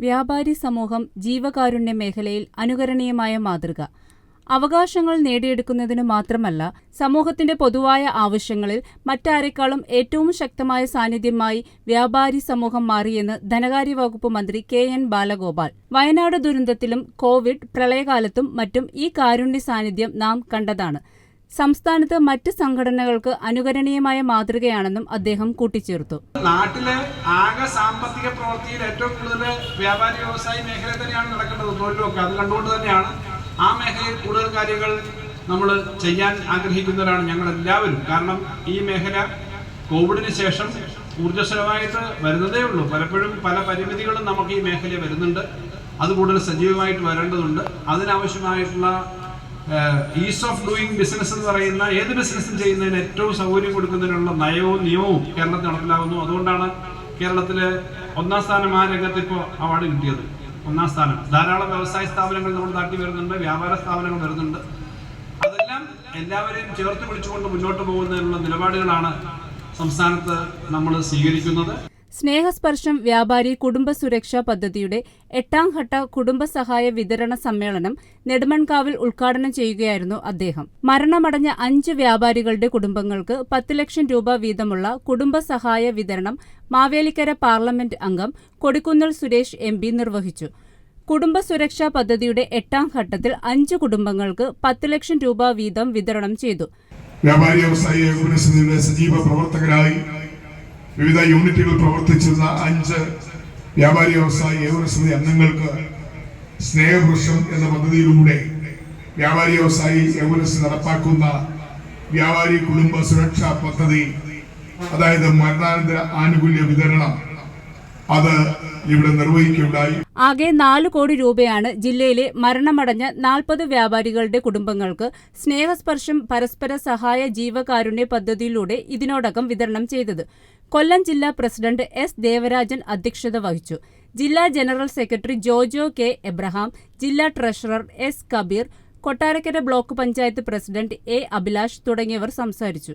വ്യാപാരി സമൂഹം ജീവകാരുണ്യ മേഖലയിൽ അനുകരണീയമായ മാതൃക. അവകാശങ്ങൾ നേടിയെടുക്കുന്നതിന് മാത്രമല്ല സമൂഹത്തിന്റെ പൊതുവായ ആവശ്യങ്ങളിൽ മറ്റാരെക്കാളും ഏറ്റവും ശക്തമായ സാന്നിധ്യമായി വ്യാപാരി സമൂഹം മാറിയെന്ന് ധനകാര്യ വകുപ്പ് മന്ത്രി കെ എൻ ബാലഗോപാൽ. വയനാട് ദുരന്തത്തിലും കോവിഡ് പ്രളയകാലത്തും മറ്റും ഈ കാരുണ്യ സാന്നിധ്യം നാം കണ്ടതാണ്. സംസ്ഥാനത്ത് മറ്റ് സംഘടനകൾക്ക് അനുകരണീയമായ മാതൃകയാണെന്നും അദ്ദേഹം കൂട്ടിച്ചേർത്തു. നാട്ടിലെ ആകെ സാമ്പത്തിക പ്രവൃത്തിയിൽ ഏറ്റവും കൂടുതൽ വ്യാപാരി വ്യവസായി മേഖല തന്നെയാണ് നടക്കേണ്ടത് തൊഴിലൊക്കെ അത് കണ്ടുകൊണ്ട് തന്നെയാണ് ആ മേഖലയിൽ കൂടുതൽ കാര്യങ്ങൾ നമ്മൾ ചെയ്യാൻ ആഗ്രഹിക്കുന്നവരാണ് ഞങ്ങൾ എല്ലാവരും കാരണം ഈ മേഖല കോവിഡിന് ശേഷം ഊർജസ്വലമായിട്ട് വരുന്നതേ ഉള്ളൂ. പലപ്പോഴും പല പരിമിതികളും നമുക്ക് ഈ മേഖലയിൽ വരുന്നുണ്ട്. അത് കൂടുതൽ സജീവമായിട്ട് വരേണ്ടതുണ്ട്. അതിനാവശ്യമായിട്ടുള്ള ഈസ് ഓഫ് ഡൂയിങ് ബിസിനസ് എന്ന് പറയുന്ന ഏത് ബിസിനസ്സും ചെയ്യുന്നതിന് ഏറ്റവും സൗകര്യം കൊടുക്കുന്നതിനുള്ള നയവും നിയമവും കേരളത്തിൽ നടപ്പിലാകുന്നു. അതുകൊണ്ടാണ് കേരളത്തിൽ ഒന്നാം സ്ഥാനം ആ രംഗത്ത് ഇപ്പോൾ അവാർഡ് കിട്ടിയത്. ഒന്നാം സ്ഥാനം. ധാരാളം വ്യവസായ സ്ഥാപനങ്ങൾ നമ്മുടെ നാട്ടിൽ വരുന്നുണ്ട് വ്യാപാര സ്ഥാപനങ്ങൾ വരുന്നുണ്ട്. അതെല്ലാം എല്ലാവരെയും ചേർത്ത് പിടിച്ചുകൊണ്ട് മുന്നോട്ട് പോകുന്നതിനുള്ള നിലപാടുകളാണ് സംസ്ഥാനത്ത് നമ്മൾ സ്വീകരിക്കുന്നത്. സ്നേഹസ്പർശം വ്യാപാരി കുടുംബ സുരക്ഷാ പദ്ധതിയുടെ എട്ടാം ഘട്ട കുടുംബസഹായ വിതരണ സമ്മേളനം നെടുമൺകാവിൽ ഉദ്ഘാടനം ചെയ്യുകയായിരുന്നു അദ്ദേഹം. മരണമടഞ്ഞ അഞ്ച് വ്യാപാരികളുടെ കുടുംബങ്ങൾക്ക് പത്ത് ലക്ഷം രൂപ വീതമുള്ള കുടുംബസഹായ വിതരണം മാവേലിക്കര പാർലമെന്റ് അംഗം കൊടിക്കുന്നിൽ സുരേഷ് എം നിർവഹിച്ചു. കുടുംബ സുരക്ഷാ പദ്ധതിയുടെ എട്ടാം ഘട്ടത്തിൽ അഞ്ച് കുടുംബങ്ങൾക്ക് പത്ത് ലക്ഷം രൂപ വീതം വിതരണം ചെയ്തു. വ്യാപാരി വ്യവസായി സജീവ പ്രവർത്തകരായി വിവിധ യൂണിറ്റുകൾ പ്രവർത്തിച്ചിരുന്ന അഞ്ച് വ്യാപാരി വ്യവസായി ഏകോപന സമിതി അംഗങ്ങൾക്ക് സ്നേഹവൃക്ഷം എന്ന പദ്ധതിയിലൂടെ വ്യാപാരി വ്യവസായി ഏകോപന നടപ്പാക്കുന്ന വ്യാപാരി കുടുംബ സുരക്ഷാ പദ്ധതി അതായത് മരണാനന്തര ആനുകൂല്യ വിതരണം അത് ഇവിടെ നിർവഹിക്കുകയുണ്ടായി. ആകെ നാല് കോടി രൂപയാണ് ജില്ലയിലെ മരണമടഞ്ഞ നാൽപ്പത് വ്യാപാരികളുടെ കുടുംബങ്ങൾക്ക് സ്നേഹസ്പർശം പരസ്പര സഹായ ജീവകാരുണ്യ പദ്ധതിയിലൂടെ ഇതിനോടകം വിതരണം ചെയ്തത്. കൊല്ലം ജില്ലാ പ്രസിഡന്റ് എസ് ദേവരാജൻ അധ്യക്ഷത വഹിച്ചു. ജില്ലാ general secretary Jojo K Abraham ജില്ലാ treasurer S Kabeer Kottarakkara block panchayat president A Abhilash തുടങ്ങിയവർ സംസാരിച്ചു.